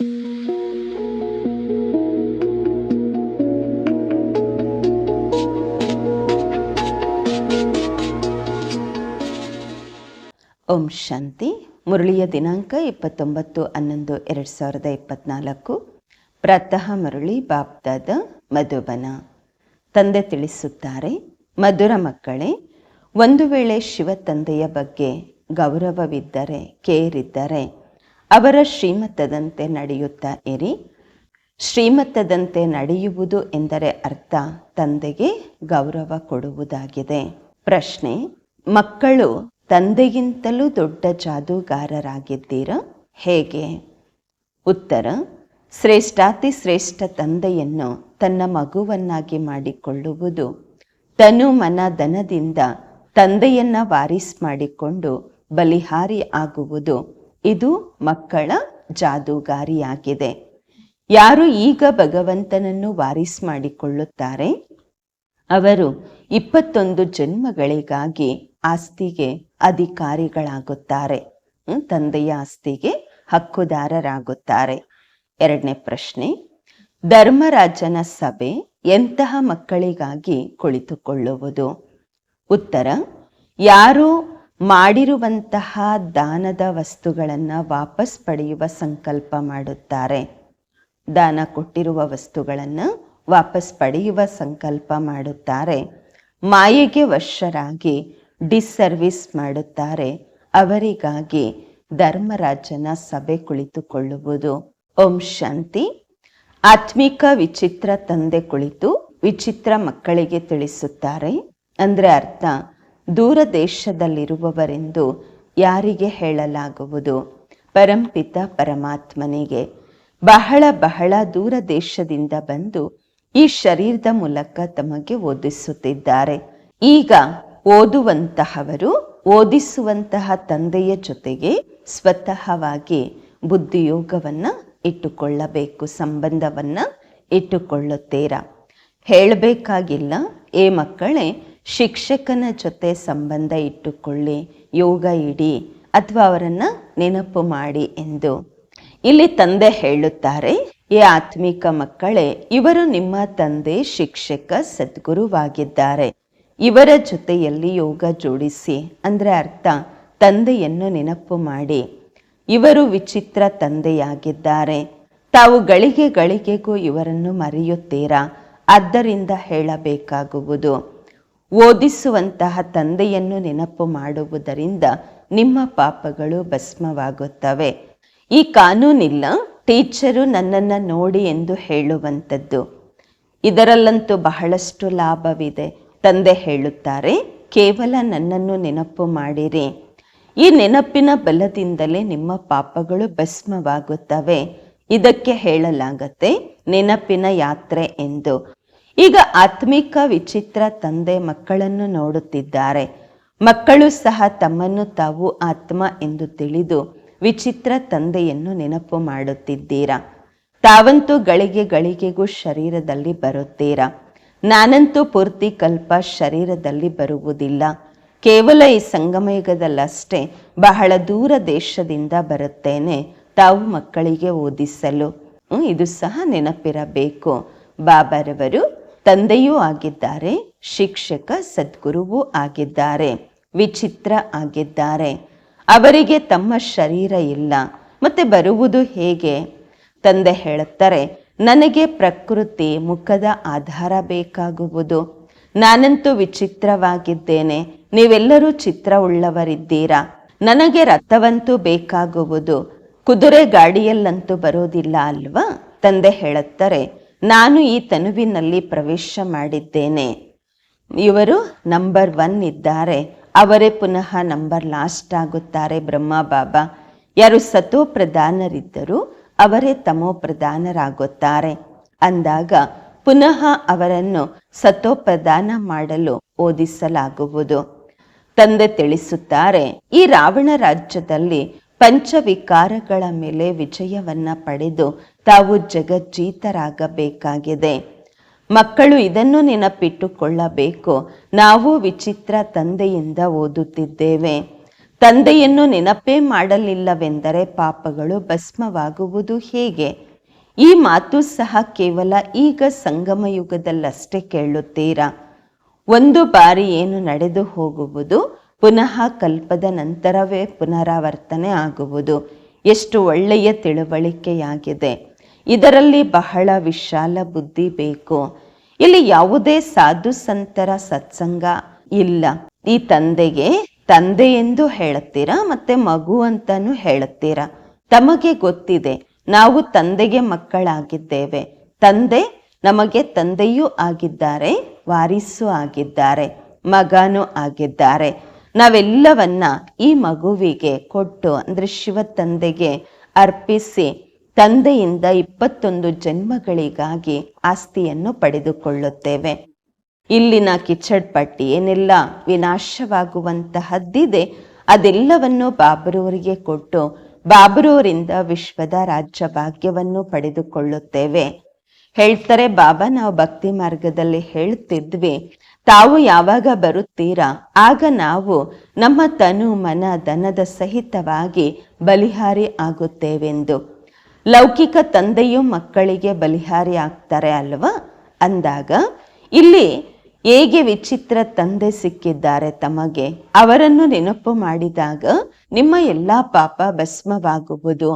ಓಂ ಶಾಂತಿ. ಮುರಳಿಯ ದಿನಾಂಕ ಇಪ್ಪತ್ತೊಂಬತ್ತು ಹನ್ನೊಂದು ಎರಡು ಸಾವಿರದ ಇಪ್ಪತ್ನಾಲ್ಕು. ಪ್ರಾತಃ ಮುರಳಿ ಬಾಪ್ದಾದ ಮಧುಬನ. ತಂದೆ ತಿಳಿಸುತ್ತಾರೆ, ಮಧುರ ಮಕ್ಕಳೇ, ಒಂದು ವೇಳೆ ಶಿವ ತಂದೆಯ ಬಗ್ಗೆ ಗೌರವವಿದ್ದರೆ, ಕೇರಿದ್ದರೆ ಅವರ ಶ್ರೀಮತದಂತೆ ನಡೆಯುತ್ತಾ ಇರಿ. ಶ್ರೀಮತದಂತೆ ನಡೆಯುವುದು ಎಂದರೆ ಅರ್ಥ ತಂದೆಗೆ ಗೌರವ ಕೊಡುವುದಾಗಿದೆ. ಪ್ರಶ್ನೆ, ಮಕ್ಕಳು ತಂದೆಗಿಂತಲೂ ದೊಡ್ಡ ಜಾದೂಗಾರರಾಗಿದ್ದೀರಾ? ಹೇಗೆ? ಉತ್ತರ, ಶ್ರೇಷ್ಠಾತಿ ಶ್ರೇಷ್ಠ ತಂದೆಯನ್ನು ತನ್ನ ಮಗುವನ್ನಾಗಿ ಮಾಡಿಕೊಳ್ಳುವುದು. ತನು ಮನ ದನದಿಂದ ತಂದೆಯನ್ನ ವಾರಿಸ್ ಮಾಡಿಕೊಂಡು ಬಲಿಹಾರಿ ಆಗುವುದು. ಇದು ಮಕ್ಕಳ ಜಾದೂಗಾರಿಯಾಗಿದೆ. ಯಾರು ಈಗ ಭಗವಂತನನ್ನು ವಾರಿಸ್ ಮಾಡಿಕೊಳ್ಳುತ್ತಾರೆ? ಅವರು ಇಪ್ಪತ್ತೊಂದು ಜನ್ಮಗಳಿಗಾಗಿ ಆಸ್ತಿಗೆ ಅಧಿಕಾರಿಗಳಾಗುತ್ತಾರೆ. ತಂದೆಯ ಆಸ್ತಿಗೆ ಹಕ್ಕುದಾರರಾಗುತ್ತಾರೆ. ಎರಡನೇ ಪ್ರಶ್ನೆ, ಧರ್ಮರಾಜನ ಸಭೆ ಎಂತಹ ಮಕ್ಕಳಿಗಾಗಿ ಕುಳಿತುಕೊಳ್ಳುವುದು? ಉತ್ತರ, ಯಾರು ಮಾಡಿರುವಂತಹ ದಾನದ ವಸ್ತುಗಳನ್ನು ವಾಪಸ್ ಪಡೆಯುವ ಸಂಕಲ್ಪ ಮಾಡುತ್ತಾರೆ. ದಾನ ಕೊಟ್ಟಿರುವ ವಸ್ತುಗಳನ್ನು ವಾಪಸ್ ಪಡೆಯುವ ಸಂಕಲ್ಪ ಮಾಡುತ್ತಾರೆ. ಮಾಯೆಗೆ ವಶರಾಗಿ ಡಿಸ್ಸರ್ವಿಸ್ ಮಾಡುತ್ತಾರೆ. ಅವರಿಗಾಗಿ ಧರ್ಮರಾಜನ ಸಭೆ ಕುಳಿತುಕೊಳ್ಳುವುದು. ಓಂ ಶಾಂತಿ. ಆತ್ಮಿಕ ವಿಚಿತ್ರ ತಂದೆ ಕುಳಿತು ವಿಚಿತ್ರ ಮಕ್ಕಳಿಗೆ ತಿಳಿಸುತ್ತಾರೆ. ಅಂದರೆ ಅರ್ಥ ದೂರ ದೇಶದಲ್ಲಿರುವವರೆಂದು ಯಾರಿಗೆ ಹೇಳಲಾಗುವುದು? ಪರಂಪಿತ ಪರಮಾತ್ಮನಿಗೆ. ಬಹಳ ಬಹಳ ದೂರ ದೇಶದಿಂದ ಬಂದು ಈ ಶರೀರದ ಮೂಲಕ ತಮಗೆ ಓದಿಸುತ್ತಿದ್ದಾರೆ. ಈಗ ಓದುವಂತಹವರು ಓದಿಸುವಂತಹ ತಂದೆಯ ಜೊತೆಗೆ ಸ್ವತಃವಾಗಿ ಬುದ್ಧಿಯೋಗವನ್ನ ಇಟ್ಟುಕೊಳ್ಳಬೇಕು, ಸಂಬಂಧವನ್ನ ಇಟ್ಟುಕೊಳ್ಳುತ್ತೀರಾ? ಹೇಳಬೇಕಾಗಿಲ್ಲ, ಏ ಮಕ್ಕಳೇ ಶಿಕ್ಷಕನ ಜೊತೆ ಸಂಬಂಧ ಇಟ್ಟುಕೊಳ್ಳಿ, ಯೋಗ ಇಡಿ, ಅಥವಾ ಅವರನ್ನು ನೆನಪು ಮಾಡಿ ಎಂದು. ಇಲ್ಲಿ ತಂದೆ ಹೇಳುತ್ತಾರೆ ಈ ಆತ್ಮಿಕ ಮಕ್ಕಳೇ, ಇವರು ನಿಮ್ಮ ತಂದೆ ಶಿಕ್ಷಕ ಸದ್ಗುರುವಾಗಿದ್ದಾರೆ. ಇವರ ಜೊತೆಯಲ್ಲಿ ಯೋಗ ಜೋಡಿಸಿ. ಅಂದರೆ ಅರ್ಥ, ತಂದೆಯನ್ನು ನೆನಪು ಮಾಡಿ. ಇವರು ವಿಚಿತ್ರ ತಂದೆಯಾಗಿದ್ದಾರೆ. ತಾವು ಗಳಿಗೆ ಗಳಿಗೆಗೂ ಇವರನ್ನು ಮರೆಯುತ್ತೀರಾ? ಆದ್ದರಿಂದ ಹೇಳಬೇಕಾಗುವುದು. ಓದಿಸುವಂತಹ ತಂದೆಯನ್ನು ನೆನಪು ಮಾಡುವುದರಿಂದ ನಿಮ್ಮ ಪಾಪಗಳು ಭಸ್ಮವಾಗುತ್ತವೆ. ಈ ಕಾನೂನಿಲ್ಲ, ಟೀಚರು ನನ್ನನ್ನು ನೋಡಿ ಎಂದು ಹೇಳುವಂಥದ್ದು. ಇದರಲ್ಲಂತೂ ಬಹಳಷ್ಟು ಲಾಭವಿದೆ, ತಂದೆ ಹೇಳುತ್ತಾರೆ. ಕೇವಲ ನನ್ನನ್ನು ನೆನಪು ಮಾಡಿರಿ. ಈ ನೆನಪಿನ ಬಲದಿಂದಲೇ ನಿಮ್ಮ ಪಾಪಗಳು ಭಸ್ಮವಾಗುತ್ತವೆ. ಇದಕ್ಕೆ ಹೇಳಲಾಗತ್ತೆ, ನೆನಪಿನ ಯಾತ್ರೆ ಎಂದು. ಈಗ ಆತ್ಮಿಕ ವಿಚಿತ್ರ ತಂದೆ ಮಕ್ಕಳನ್ನು ನೋಡುತ್ತಿದ್ದಾರೆ. ಮಕ್ಕಳು ಸಹ ತಮ್ಮನ್ನು ತಾವು ಆತ್ಮ ಎಂದು ತಿಳಿದು ವಿಚಿತ್ರ ತಂದೆಯನ್ನು ನೆನಪು ಮಾಡುತ್ತಿದ್ದೀರಾ? ತಾವಂತೂ ಗಳಿಗೆ ಗಳಿಗೆಗೂ ಶರೀರದಲ್ಲಿ ಬರುತ್ತೀರಾ? ನಾನಂತೂ ಪೂರ್ತಿ ಕಲ್ಪ ಶರೀರದಲ್ಲಿ ಬರುವುದಿಲ್ಲ. ಕೇವಲ ಈ ಸಂಗಮಯುಗದಲ್ಲಷ್ಟೇ ಬಹಳ ದೂರ ದೇಶದಿಂದ ಬರುತ್ತೇನೆ ತಾವು ಮಕ್ಕಳಿಗೆ ಓದಿಸಲು. ಇದು ಸಹ ನೆನಪಿರಬೇಕು. ಬಾಬಾರವರು ತಂದೆಯೂ ಆಗಿದ್ದಾರೆ, ಶಿಕ್ಷಕ ಸದ್ಗುರುವೂ ಆಗಿದ್ದಾರೆ, ವಿಚಿತ್ರ ಆಗಿದ್ದಾರೆ. ಅವರಿಗೆ ತಮ್ಮ ಶರೀರ ಇಲ್ಲ. ಮತ್ತೆ ಬರುವುದು ಹೇಗೆ? ತಂದೆ ಹೇಳುತ್ತಾರೆ, ನನಗೆ ಪ್ರಕೃತಿ ಮುಖದ ಆಧಾರ ಬೇಕಾಗುವುದು. ನಾನಂತೂ ವಿಚಿತ್ರವಾಗಿದ್ದೇನೆ, ನೀವೆಲ್ಲರೂ ಚಿತ್ರ ಉಳ್ಳವರಿದ್ದೀರಾ ನನಗೆ ರಥವಂತೂ ಬೇಕಾಗುವುದು. ಕುದುರೆ ಗಾಡಿಯಲ್ಲಂತೂ ಬರೋದಿಲ್ಲ ಅಲ್ವಾ? ತಂದೆ ಹೇಳುತ್ತಾರೆ ನಾನು ಈ ತನುವಿನಲ್ಲಿ ಪ್ರವೇಶ ಮಾಡಿದ್ದೇನೆ. ಇವರು ನಂಬರ್ ಒನ್ ಇದ್ದಾರೆ. ಅವರೇ ಪುನಃ ನಂಬರ್ ಲಾಸ್ಟ್ ಆಗುತ್ತಾರೆ ಬ್ರಹ್ಮ ಬಾಬಾ. ಯಾರು ಸತೋ ಪ್ರಧಾನರಿದ್ದರು ಅವರೇ ತಮೋ ಪ್ರಧಾನರಾಗುತ್ತಾರೆ. ಅಂದಾಗ ಪುನಃ ಅವರನ್ನು ಸತೋ ಪ್ರಧಾನ ಮಾಡಲು ಓದಿಸಲಾಗುವುದು. ತಂದೆ ತಿಳಿಸುತ್ತಾರೆ, ಈ ರಾವಣ ರಾಜ್ಯದಲ್ಲಿ ಪಂಚವಿಕಾರಗಳ ಮೇಲೆ ವಿಜಯವನ್ನ ಪಡೆದು ತಾವು ಜಗಜ್ಜೀತರಾಗಬೇಕಾಗಿದೆ. ಮಕ್ಕಳು ಇದನ್ನು ನೆನಪಿಟ್ಟುಕೊಳ್ಳಬೇಕು. ನಾವು ವಿಚಿತ್ರ ತಂದೆಯಿಂದ ಓದುತ್ತಿದ್ದೇವೆ. ತಂದೆಯನ್ನು ನೆನಪೇ ಮಾಡಲಿಲ್ಲವೆಂದರೆ ಪಾಪಗಳು ಭಸ್ಮವಾಗುವುದು ಹೇಗೆ? ಈ ಮಾತು ಸಹ ಕೇವಲ ಈಗ ಸಂಗಮ ಯುಗದಲ್ಲಷ್ಟೇ ಕೇಳುತ್ತೀರಾ? ಒಂದು ಬಾರಿ ಏನು ನಡೆದು ಹೋಗುವುದು? ಪುನಃ ಕಲ್ಪದ ನಂತರವೇ ಪುನರಾವರ್ತನೆ ಆಗುವುದು. ಎಷ್ಟು ಒಳ್ಳೆಯ ತಿಳುವಳಿಕೆಯಾಗಿದೆ. ಇದರಲ್ಲಿ ಬಹಳ ವಿಶಾಲ ಬುದ್ಧಿ ಬೇಕು. ಇಲ್ಲಿ ಯಾವುದೇ ಸಾಧು ಸಂತರ ಸತ್ಸಂಗ ಇಲ್ಲ. ಈ ತಂದೆಗೆ ತಂದೆ ಎಂದು ಹೇಳುತ್ತೀರಾ ಮತ್ತೆ ಮಗು ಅಂತಾನು ಹೇಳುತ್ತೀರಾ? ತಮಗೆ ಗೊತ್ತಿದೆ. ನಾವು ತಂದೆಗೆ ಮಕ್ಕಳಾಗಿದ್ದೇವೆ. ತಂದೆ ನಮಗೆ ತಂದೆಯೂ ಆಗಿದ್ದಾರೆ, ವಾರಿಸು ಆಗಿದ್ದಾರೆ, ಮಗನೂ ಆಗಿದ್ದಾರೆ. ನಾವೆಲ್ಲವನ್ನ ಈ ಮಗುವಿಗೆ ಕೊಟ್ಟು ಅಂದ್ರೆ ಶಿವ ತಂದೆಗೆ ಅರ್ಪಿಸಿ ತಂದೆಯಿಂದ ಇಪ್ಪತ್ತೊಂದು ಜನ್ಮಗಳಿಗಾಗಿ ಆಸ್ತಿಯನ್ನು ಪಡೆದುಕೊಳ್ಳುತ್ತೇವೆ. ಇಲ್ಲಿನ ಕಿಚಡ್ ಪಟ್ಟಿ ಏನೆಲ್ಲ ವಿನಾಶವಾಗುವಂತಹದ್ದಿದೆ, ಅದೆಲ್ಲವನ್ನು ಬಾಬರವರಿಗೆ ಕೊಟ್ಟು ಬಾಬರವರಿಂದ ವಿಶ್ವದ ರಾಜ್ಯ ಭಾಗ್ಯವನ್ನು ಪಡೆದುಕೊಳ್ಳುತ್ತೇವೆ. ಹೇಳ್ತಾರೆ, ಬಾಬಾ, ನಾವು ಭಕ್ತಿ ಮಾರ್ಗದಲ್ಲಿ ಹೇಳ್ತಿದ್ವಿ ತಾವು ಯಾವಾಗ ಬರುತ್ತೀರಾ, ಆಗ ನಾವು ನಮ್ಮ ತನು ಮನ ಧನದ ಸಹಿತವಾಗಿ ಬಲಿಹಾರಿ ಆಗುತ್ತೇವೆಂದು. ಲೌಕಿಕ ತಂದೆಯು ಮಕ್ಕಳಿಗೆ ಬಲಿಹಾರಿ ಆಗ್ತಾರೆ ಅಲ್ವಾ? ಅಂದಾಗ, ಇಲ್ಲಿ ಹೇಗೆ ವಿಚಿತ್ರ ತಂದೆ ಸಿಕ್ಕಿದ್ದಾರೆ ತಮಗೆ? ಅವರನ್ನು ನೆನಪು ಮಾಡಿದಾಗ ನಿಮ್ಮ ಎಲ್ಲಾ ಪಾಪ ಭಸ್ಮವಾಗುವುದು.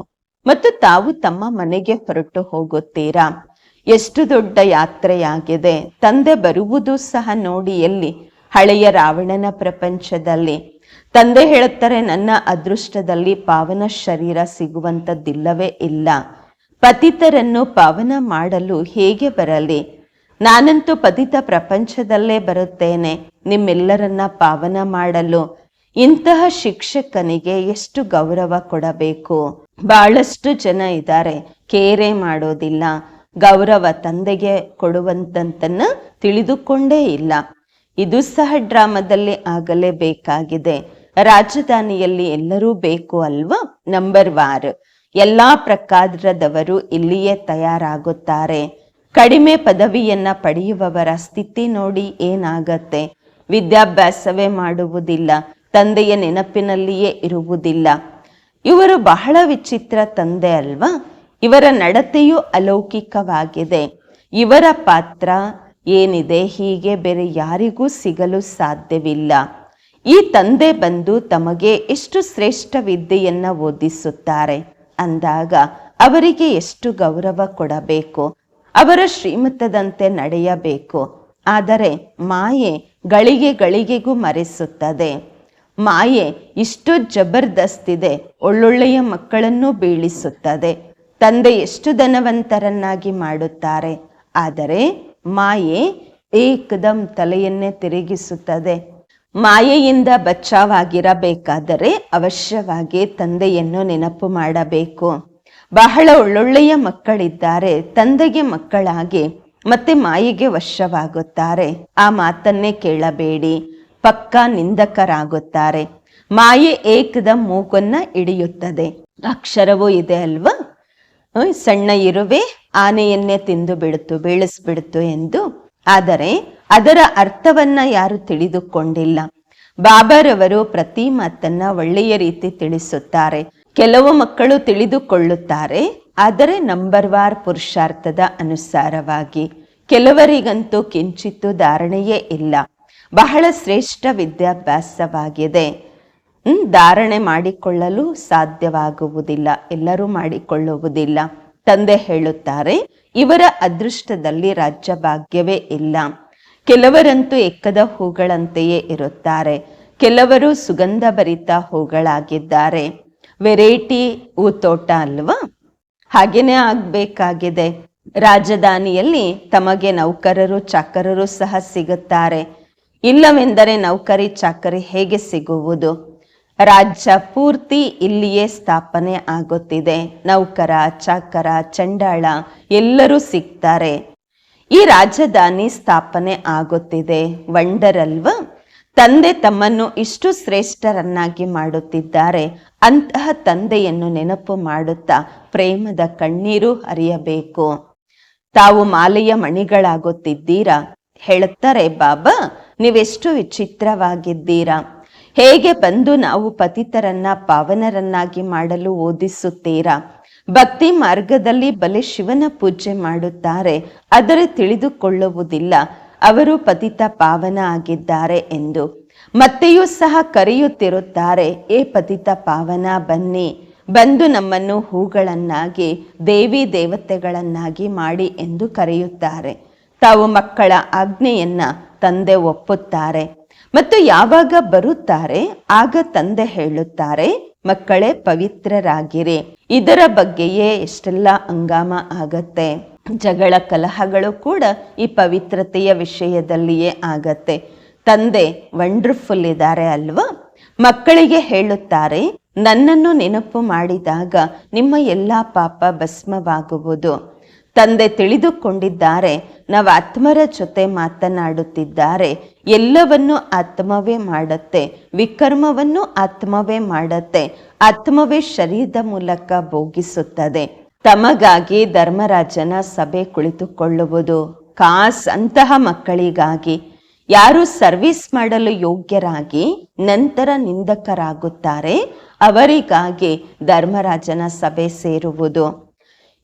ಮತ್ತು ತಾವು ತಮ್ಮ ಮನೆಗೆ ಹೊರಟು ಹೋಗುತ್ತೀರಾ? ಎಷ್ಟು ದೊಡ್ಡ ಯಾತ್ರೆಯಾಗಿದೆ. ತಂದೆ ಬರುವುದು ಸಹ ನೋಡಿ ಎಲ್ಲಿ. ಹಳೆಯ ರಾವಣನ ಪ್ರಪಂಚದಲ್ಲಿ. ತಂದೆ ಹೇಳುತ್ತಾರೆ, ನನ್ನ ಅದೃಷ್ಟದಲ್ಲಿ ಪಾವನ ಶರೀರ ಸಿಗುವಂತದ್ದಿಲ್ಲವೇ ಇಲ್ಲ. ಪತಿತರನ್ನು ಪಾವನ ಮಾಡಲು ಹೇಗೆ ಬರಲಿ? ನಾನಂತೂ ಪತಿತ ಪ್ರಪಂಚದಲ್ಲೇ ಬರುತ್ತೇನೆ. ನಿಮ್ಮೆಲ್ಲರನ್ನ ಪಾವನ ಮಾಡಲು. ಇಂತಹ ಶಿಕ್ಷಕನಿಗೆ ಎಷ್ಟು ಗೌರವ ಕೊಡಬೇಕು? ಬಹಳಷ್ಟು ಜನ ಇದ್ದಾರೆ. ಕೇರೆ ಮಾಡೋದಿಲ್ಲ. ಗೌರವ ತಂದೆಗೆ ಕೊಡುವಂತಂತನ್ನ ತಿಳಿದುಕೊಂಡೇ ಇಲ್ಲ. ಇದು ಸಹ ಡ್ರಾಮಾದಲ್ಲಿ ಆಗಲೇಬೇಕಾಗಿದೆ. ರಾಜಧಾನಿಯಲ್ಲಿ ಎಲ್ಲರೂ ಬೇಕು ಅಲ್ವಾ? Number one. ಎಲ್ಲಾ ಪ್ರಕಾರದವರು ಇಲ್ಲಿಯೇ ತಯಾರಾಗುತ್ತಾರೆ. ಕಡಿಮೆ ಪದವಿಯನ್ನ ಪಡೆಯುವವರ ಸ್ಥಿತಿ ನೋಡಿ ಏನಾಗತ್ತೆ? ವಿದ್ಯಾಭ್ಯಾಸವೇ ಮಾಡುವುದಿಲ್ಲ. ತಂದೆಯ ನೆನಪಿನಲ್ಲಿಯೇ ಇರುವುದಿಲ್ಲ. ಇವರು ಬಹಳ ವಿಚಿತ್ರ ತಂದೆ ಅಲ್ವಾ? ಇವರ ನಡತೆಯು ಅಲೌಕಿಕವಾಗಿದೆ. ಇವರ ಪಾತ್ರ ಏನಿದೆ, ಹೀಗೆ ಬೇರೆ ಯಾರಿಗೂ ಸಿಗಲು ಸಾಧ್ಯವಿಲ್ಲ. ಈ ತಂದೆ ಬಂದು ತಮಗೆ ಎಷ್ಟು ಶ್ರೇಷ್ಠ ವಿದ್ಯೆಯನ್ನ ಓದಿಸುತ್ತಾರೆ ಅಂದಾಗ ಅವರಿಗೆ ಎಷ್ಟು ಗೌರವ ಕೊಡಬೇಕು, ಅವರ ಶ್ರೀಮಂತದಂತೆ ನಡೆಯಬೇಕು. ಆದರೆ ಮಾಯೆ ಗಳಿಗೆ ಗಳಿಗೆಗೂ ಮರೆಸುತ್ತದೆ. ಮಾಯೆ ಇಷ್ಟು ಜಬರ್ದಸ್ತಿದೆ, ಒಳ್ಳೊಳ್ಳೆಯ ಮಕ್ಕಳನ್ನು ಬೀಳಿಸುತ್ತದೆ. ತಂದೆ ಎಷ್ಟು ಧನವಂತರನ್ನಾಗಿ ಮಾಡುತ್ತಾರೆ, ಆದರೆ ಮಾಯೆ ಏಕದಂ ತಲೆಯನ್ನೇ ತಿರುಗಿಸುತ್ತದೆ. ಮಾಯೆಯಿಂದ ಬಚ್ಚಾವಾಗಿರಬೇಕಾದರೆ ಅವಶ್ಯವಾಗಿ ತಂದೆಯನ್ನು ನೆನಪು ಮಾಡಬೇಕು. ಬಹಳ ಒಳ್ಳೊಳ್ಳೆಯ ಮಕ್ಕಳಿದ್ದಾರೆ, ತಂದೆಗೆ ಮಕ್ಕಳಾಗಿ ಮತ್ತೆ ಮಾಯೆಗೆ ವಶವಾಗುತ್ತಾರೆ. ಆ ಮಾತನ್ನೇ ಕೇಳಬೇಡಿ, ಪಕ್ಕ ನಿಂದಕರಾಗುತ್ತಾರೆ. ಮಾಯೆ ಏಕದ ಮೂಗನ್ನ ಹಿಡಿಯುತ್ತದೆ. ಅಕ್ಷರವೂ ಇದೆ ಅಲ್ವಾ? ಸಣ್ಣ ಇರುವೆ ಆನೆಯನ್ನೇ ತಿಂದು ಬಿಡುತ್ತು ಬೀಳಿಸ್ಬಿಡುತ್ತು ಎಂದು. ಆದರೆ ಅದರ ಅರ್ಥವನ್ನ ಯಾರು ತಿಳಿದುಕೊಂಡಿಲ್ಲ. ಬಾಬಾರವರು ಪ್ರತಿ ಮಾತನ್ನ ಒಳ್ಳೆಯ ರೀತಿ ತಿಳಿಸುತ್ತಾರೆ. ಕೆಲವು ಮಕ್ಕಳು ತಿಳಿದುಕೊಳ್ಳುತ್ತಾರೆ, ಆದರೆ ನಂಬರ್ ವಾರ್ ಪುರುಷಾರ್ಥದ ಅನುಸಾರವಾಗಿ. ಕೆಲವರಿಗಂತೂ ಕಿಂಚಿತ್ತು ಧಾರಣೆಯೇ ಇಲ್ಲ. ಬಹಳ ಶ್ರೇಷ್ಠ ವಿದ್ಯಾಭ್ಯಾಸವಾಗಿದೆ. ಧಾರಣೆ ಮಾಡಿಕೊಳ್ಳಲು ಸಾಧ್ಯವಾಗುವುದಿಲ್ಲ. ಎಲ್ಲರೂ ಮಾಡಿಕೊಳ್ಳುವುದಿಲ್ಲ. ತಂದೆ ಹೇಳುತ್ತಾರೆ, ಇವರ ಅದೃಷ್ಟದಲ್ಲಿ ರಾಜ್ಯ ಭಾಗ್ಯವೇ ಇಲ್ಲ. ಕೆಲವರಂತೂ ಎಕ್ಕದ ಹೂಗಳಂತೆಯೇ ಇರುತ್ತಾರೆ. ಕೆಲವರು ಸುಗಂಧ ಭರಿತ ಹೂಗಳಾಗಿದ್ದಾರೆ. ವೆರೈಟಿ ಹೂ ತೋಟ ಅಲ್ವಾ? ಹಾಗೇನೇ ಆಗ್ಬೇಕಾಗಿದೆ. ರಾಜಧಾನಿಯಲ್ಲಿ ತಮಗೆ ನೌಕರರು, ಚಾಕರರು ಸಹ ಸಿಗುತ್ತಾರೆ. ಇಲ್ಲವೆಂದರೆ ನೌಕರಿ, ಚಾಕರಿ ಹೇಗೆ ಸಿಗುವುದು? ರಾಜ್ಯ ಪೂರ್ತಿ ಇಲ್ಲಿಯೇ ಸ್ಥಾಪನೆ ಆಗುತ್ತಿದೆ. ನೌಕರ, ಚಾಕರ, ಚಂಡಾಳ ಎಲ್ಲರೂ ಸಿಗ್ತಾರೆ. ಈ ರಾಜಧಾನಿ ಸ್ಥಾಪನೆ ಆಗುತ್ತಿದೆ. ವಂಡರ್ ಅಲ್ವಾ ತಂದೆ ತಮ್ಮನ್ನು ಇಷ್ಟು ಶ್ರೇಷ್ಠರನ್ನಾಗಿ ಮಾಡುತ್ತಿದ್ದಾರೆ. ಅಂತಹ ತಂದೆಯನ್ನು ನೆನಪು ಮಾಡುತ್ತಾ ಪ್ರೇಮದ ಕಣ್ಣೀರು ಹರಿಯಬೇಕು. ತಾವು ಮಾಲೆಯ ಮಣಿಗಳಾಗುತ್ತಿದ್ದೀರಾ? ಹೇಳುತ್ತಾರೆ, ಬಾಬಾ, ನೀವೆಷ್ಟು ವಿಚಿತ್ರವಾಗಿದ್ದೀರಾ? ಹೇಗೆ ಬಂದು ನಾವು ಪತಿತರನ್ನ ಪಾವನರನ್ನಾಗಿ ಮಾಡಲು ಓದಿಸುತ್ತೀರಾ? ಭಕ್ತಿ ಮಾರ್ಗದಲ್ಲಿ ಬಲೆ ಶಿವನ ಪೂಜೆ ಮಾಡುತ್ತಾರೆ, ಆದರೆ ತಿಳಿದುಕೊಳ್ಳುವುದಿಲ್ಲ. ಅವರು ಪತಿತ ಪಾವನ ಆಗಿದ್ದಾರೆ ಎಂದು. ಮತ್ತೆಯೂ ಸಹ ಕರೆಯುತ್ತಿರುತ್ತಾರೆ, ಏ ಪತಿತ ಪಾವನ, ಬನ್ನಿ. ಬಂದು ನಮ್ಮನ್ನು ಹೂಗಳನ್ನಾಗಿ, ದೇವಿ ದೇವತೆಗಳನ್ನಾಗಿ ಮಾಡಿ ಎಂದು ಕರೆಯುತ್ತಾರೆ. ತಾವು ಮಕ್ಕಳ ಆಜ್ಞೆಯನ್ನ ತಂದೆ ಒಪ್ಪುತ್ತಾರೆ. ಮತ್ತು ಯಾವಾಗ ಬರುತ್ತಾರೆ, ಆಗ ತಂದೆ ಹೇಳುತ್ತಾರೆ, ಮಕ್ಕಳೇ ಪವಿತ್ರರಾಗಿರಿ. ಇದರ ಬಗ್ಗೆಯೇ ಎಷ್ಟೆಲ್ಲ ಹಂಗಾಮ ಆಗತ್ತೆ. ಜಗಳ ಕಲಹಗಳು ಕೂಡ ಈ ಪವಿತ್ರತೆಯ ವಿಷಯದಲ್ಲಿಯೇ ಆಗತ್ತೆ. ತಂದೆ ವಂಡರ್ಫುಲ್ ಇದ್ದಾರೆ ಅಲ್ವಾ? ಮಕ್ಕಳಿಗೆ ಹೇಳುತ್ತಾರೆ, ನನ್ನನ್ನು ನೆನಪು ಮಾಡಿದಾಗ ನಿಮ್ಮ ಎಲ್ಲ ಪಾಪ ಭಸ್ಮವಾಗುವುದು. ತಂದೆ ತಿಳಿದುಕೊಂಡಿದ್ದಾರೆ, ನಾವು ಆತ್ಮರ ಜೊತೆ ಮಾತನಾಡುತ್ತಿದ್ದಾರೆ ಎಲ್ಲವನ್ನು ಆತ್ಮವೇ ಮಾಡುತ್ತೆ, ವಿಕರ್ಮವನ್ನು ಆತ್ಮವೇ ಮಾಡುತ್ತೆ, ಆತ್ಮವೇ ಶರೀರದ ಮೂಲಕ ಭೋಗಿಸುತ್ತದೆ. ತಮಗಾಗಿ ಧರ್ಮರಾಜನ ಸಭೆ ಕುಳಿತುಕೊಳ್ಳುವುದು ಕಾಸ್ ಅಂತಹ ಮಕ್ಕಳಿಗಾಗಿ. ಯಾರು ಸರ್ವಿಸ್ ಮಾಡಲು ಯೋಗ್ಯರಾಗಿ ನಂತರ ನಿಂದಕರಾಗುತ್ತಾರೆ, ಅವರಿಗಾಗಿ ಧರ್ಮರಾಜನ ಸಭೆ ಸೇರುವುದು.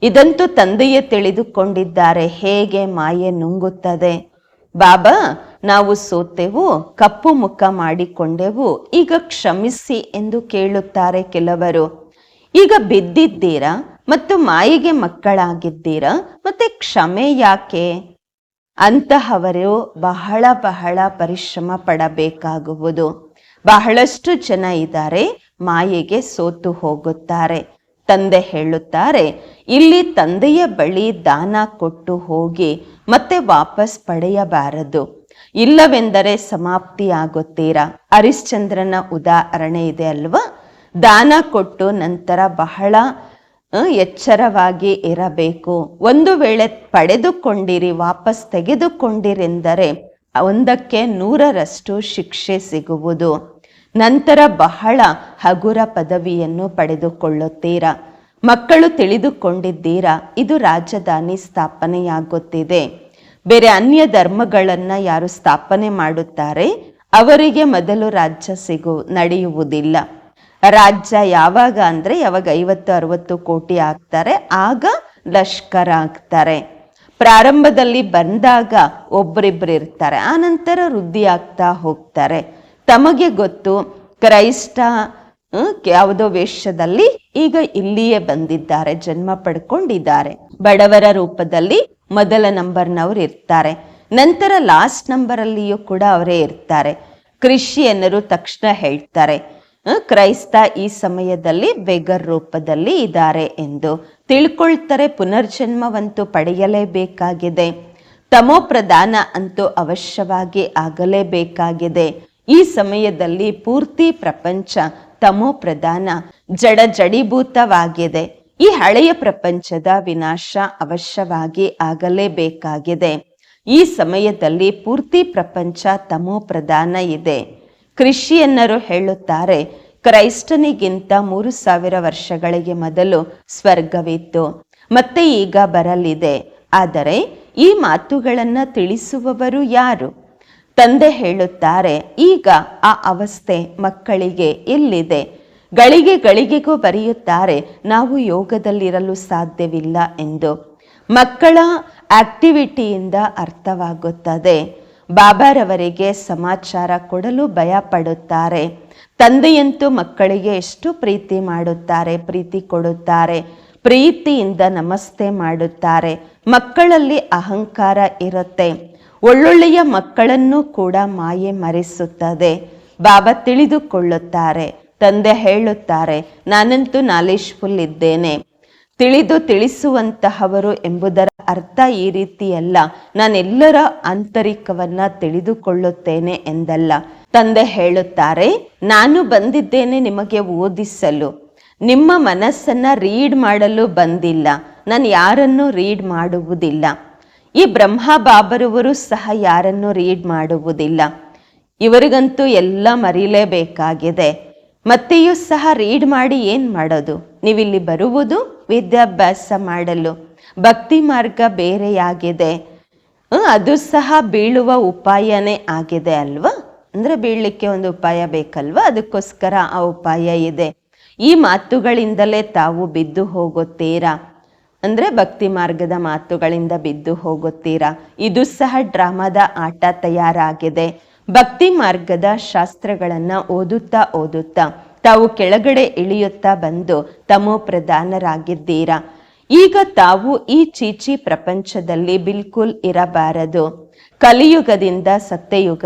ಇದಂತೂ ತಂದೆಯೇ ತಿಳಿದುಕೊಂಡಿದ್ದಾರೆ, ಹೇಗೆ ಮಾಯೆ ನುಂಗುತ್ತದೆ. ಬಾಬಾ ನಾವು ಸೋತೆವು, ಕಪ್ಪು ಮುಖ ಮಾಡಿಕೊಂಡೆವು, ಈಗ ಕ್ಷಮಿಸಿ ಎಂದು ಕೇಳುತ್ತಾರೆ ಕೆಲವರು. ಈಗ ಬಿದ್ದಿದ್ದೀರಾ ಮತ್ತು ಮಾಯಿಗೆ ಮಕ್ಕಳಾಗಿದ್ದೀರಾ ಮತ್ತೆ ಕ್ಷಮೆ ಯಾಕೆ? ಅಂತಹವರು ಬಹಳ ಬಹಳ ಪರಿಶ್ರಮ ಪಡಬೇಕಾಗುವುದು. ಬಹಳಷ್ಟು ಜನ ಇದ್ದಾರೆ, ಮಾಯೆಗೆ ಸೋತು ಹೋಗುತ್ತಾರೆ. ತಂದೆ ಹೇಳುತ್ತಾರೆ, ಇಲ್ಲಿ ತಂದೆಯ ಬಳಿ ದಾನ ಕೊಟ್ಟು ಹೋಗಿ, ಮತ್ತೆ ವಾಪಸ್ ಪಡೆಯಬಾರದು. ಇಲ್ಲವೆಂದರೆ ಸಮಾಪ್ತಿಯಾಗುತ್ತೀರಾ? ಹರಿಶ್ಚಂದ್ರನ ಉದಾಹರಣೆ ಇದೆ ಅಲ್ವಾ? ದಾನ ಕೊಟ್ಟು ನಂತರ ಬಹಳ ಎಚ್ಚರವಾಗಿ ಇರಬೇಕು. ಒಂದು ವೇಳೆ ಪಡೆದುಕೊಂಡಿರಿ, ವಾಪಸ್ ತೆಗೆದುಕೊಂಡಿರೆಂದರೆ ಒಂದಕ್ಕೆ ನೂರರಷ್ಟು ಶಿಕ್ಷೆ ಸಿಗುವುದು. ನಂತರ ಬಹಳ ಹಗುರ ಪದವಿಯನ್ನು ಪಡೆದುಕೊಳ್ಳುತ್ತೀರಾ? ಮಕ್ಕಳು ತಿಳಿದುಕೊಂಡಿದ್ದೀರಾ? ಇದು ರಾಜಧಾನಿ ಸ್ಥಾಪನೆಯಾಗುತ್ತಿದೆ. ಬೇರೆ ಅನ್ಯ ಧರ್ಮಗಳನ್ನು ಯಾರು ಸ್ಥಾಪನೆ ಮಾಡುತ್ತಾರೆ, ಅವರಿಗೆ ಮೊದಲು ರಾಜ್ಯ ಸಿಗು, ನಡೆಯುವುದಿಲ್ಲ. ರಾಜ್ಯ ಯಾವಾಗ ಅಂದ್ರೆ ಯಾವಾಗ ಐವತ್ತು, ಅರವತ್ತು ಕೋಟಿ ಆಗ್ತಾರೆ, ಆಗ ಲಷ್ಕರ ಆಗ್ತಾರೆ. ಪ್ರಾರಂಭದಲ್ಲಿ ಬಂದಾಗ ಒಬ್ಬರಿಬ್ಬರು ಇರ್ತಾರೆ ಆನಂತರ ವೃದ್ಧಿ ಆಗ್ತಾ ಹೋಗ್ತಾರೆ. ತಮಗೆ ಗೊತ್ತು, ಕ್ರೈಸ್ತ ಯಾವುದೋ ವೇಷದಲ್ಲಿ ಈಗ ಇಲ್ಲಿಯೇ ಬಂದಿದ್ದಾರೆ, ಜನ್ಮ ಪಡ್ಕೊಂಡಿದ್ದಾರೆ. ಬಡವರ ರೂಪದಲ್ಲಿ ಮೊದಲ ನಂಬರ್ನವ್ರು ಇರ್ತಾರೆ. ನಂತರ ಲಾಸ್ಟ್ ನಂಬರಲ್ಲಿಯೂ ಕೂಡ ಅವರೇ ಇರ್ತಾರೆ. ಕ್ರಿಶ್ಚಿಯನ್ನರು ತಕ್ಷಣ ಹೇಳ್ತಾರೆ ಕ್ರೈಸ್ತ ಈ ಸಮಯದಲ್ಲಿ ಬೆಗರ್ ರೂಪದಲ್ಲಿ ಇದ್ದಾರೆ ಎಂದು. ತಿಳ್ಕೊಳ್ತಾರೆ, ಪುನರ್ಜನ್ಮವಂತೂ ಪಡೆಯಲೇಬೇಕಾಗಿದೆ. ತಮೋ ಪ್ರಧಾನ ಅಂತೂ ಅವಶ್ಯವಾಗಿ ಆಗಲೇಬೇಕಾಗಿದೆ. ಈ ಸಮಯದಲ್ಲಿ ಪೂರ್ತಿ ಪ್ರಪಂಚ ತಮೋ ಪ್ರಧಾನ ಜಡ ಜಡೀಭೂತವಾಗಿದೆ ಈ ಹಳೆಯ ಪ್ರಪಂಚದ ವಿನಾಶ ಅವಶ್ಯವಾಗಿ ಆಗಲೇಬೇಕಾಗಿದೆ. ಈ ಸಮಯದಲ್ಲಿ ಪೂರ್ತಿ ಪ್ರಪಂಚ ತಮೋ ಪ್ರಧಾನ ಇದೆ. ಕ್ರಿಶ್ಚಿಯನ್ನರು ಹೇಳುತ್ತಾರೆ, ಕ್ರೈಸ್ತನಿಗಿಂತ ಮೂರು ಸಾವಿರ ವರ್ಷಗಳಿಗೆ ಮೊದಲು ಸ್ವರ್ಗವಿತ್ತು, ಮತ್ತೆ ಈಗ ಬರಲಿದೆ. ಆದರೆ ಈ ಮಾತುಗಳನ್ನು ತಿಳಿಸುವವರು ಯಾರು? ತಂದೆ ಹೇಳುತ್ತಾರೆ, ಈಗ ಆ ಅವಸ್ಥೆ ಮಕ್ಕಳಿಗೆ ಎಲ್ಲಿದೆ? ಗಳಿಗೆ ಗಳಿಗೆಗೂ ಬರೆಯುತ್ತಾರೆ, ನಾವು ಯೋಗದಲ್ಲಿರಲು ಸಾಧ್ಯವಿಲ್ಲ ಎಂದು. ಮಕ್ಕಳ ಆಕ್ಟಿವಿಟಿಯಿಂದ ಅರ್ಥವಾಗುತ್ತದೆ. ಬಾಬಾರವರಿಗೆ ಸಮಾಚಾರ ಕೊಡಲು ಭಯ ಪಡುತ್ತಾರೆ ತಂದೆಯಂತೂ ಮಕ್ಕಳಿಗೆ ಎಷ್ಟು ಪ್ರೀತಿ ಮಾಡುತ್ತಾರೆ, ಪ್ರೀತಿ ಕೊಡುತ್ತಾರೆ. ಪ್ರೀತಿಯಿಂದ ನಮಸ್ತೆ ಮಾಡುತ್ತಾರೆ. ಮಕ್ಕಳಲ್ಲಿ ಅಹಂಕಾರ ಇರುತ್ತೆ. ಒಳ್ಳೊಳ್ಳೆಯ ಮಕ್ಕಳನ್ನು ಕೂಡ ಮಾಯೆ ಮರೆಸುತ್ತದೆ. ಬಾಬಾ ತಿಳಿದುಕೊಳ್ಳುತ್ತಾರೆ. ತಂದೆ ಹೇಳುತ್ತಾರೆ, ನಾನಂತೂ ನಾಲೇಜ್ಫುಲ್ ಇದ್ದೇನೆ ತಿಳಿದು ತಿಳಿಸುವಂತಹವರು ಎಂಬುದರ ಅರ್ಥ ಈ ರೀತಿಯಲ್ಲ. ನಾನೆಲ್ಲರ ಆಂತರಿಕವನ್ನ ತಿಳಿದುಕೊಳ್ಳುತ್ತೇನೆ ಎಂದಲ್ಲ. ತಂದೆ ಹೇಳುತ್ತಾರೆ, ನಾನು ಬಂದಿದ್ದೇನೆ ನಿಮಗೆ ಓದಿಸಲು. ನಿಮ್ಮ ಮನಸ್ಸನ್ನ ರೀಡ್ ಮಾಡಲು ಬಂದಿಲ್ಲ. ನಾನು ಯಾರನ್ನು ರೀಡ್ ಮಾಡುವುದಿಲ್ಲ. ಈ ಬ್ರಹ್ಮ ಬಾಬರುವರು ಸಹ ಯಾರನ್ನು ರೀಡ್ ಮಾಡುವುದಿಲ್ಲ. ಇವರಿಗಂತೂ ಎಲ್ಲ ಮರೀಲೇಬೇಕಾಗಿದೆ. ಮತ್ತೆಯೂ ಸಹ ರೀಡ್ ಮಾಡಿ ಏನ್ ಮಾಡೋದು? ನೀವಿಲ್ಲಿ ಬರುವುದು ವಿದ್ಯಾಭ್ಯಾಸ ಮಾಡಲು. ಭಕ್ತಿ ಮಾರ್ಗ ಬೇರೆಯಾಗಿದೆ. ಅದು ಸಹ ಬೀಳುವ ಉಪಾಯನೇ ಆಗಿದೆ ಅಲ್ವಾ? ಅಂದ್ರೆ ಬೀಳಲಿಕ್ಕೆ ಒಂದು ಉಪಾಯ ಬೇಕಲ್ವಾ? ಅದಕ್ಕೋಸ್ಕರ ಆ ಉಪಾಯ ಇದೆ. ಈ ಮಾತುಗಳಿಂದಲೇ ತಾವು ಬಿದ್ದು ಹೋಗುತ್ತೀರಾ? ಅಂದ್ರೆ ಭಕ್ತಿ ಮಾರ್ಗದ ಮಾತುಗಳಿಂದ ಬಿದ್ದು ಹೋಗುತ್ತೀರಾ? ಇದು ಸಹ ಡ್ರಾಮಾದ ಆಟ ತಯಾರಾಗಿದೆ. ಭಕ್ತಿ ಮಾರ್ಗದ ಶಾಸ್ತ್ರಗಳನ್ನು ಓದುತ್ತಾ ಓದುತ್ತಾ ತಾವು ಕೆಳಗಡೆ ಇಳಿಯುತ್ತಾ ಬಂದು ತಮೋ ಪ್ರಧಾನರಾಗಿದ್ದೀರಾ? ಈಗ ತಾವು ಈ ಚೀಚಿ ಪ್ರಪಂಚದಲ್ಲಿ ಬಿಲ್ಕುಲ್ ಇರಬಾರದು. ಕಲಿಯುಗದಿಂದ ಸತ್ಯಯುಗ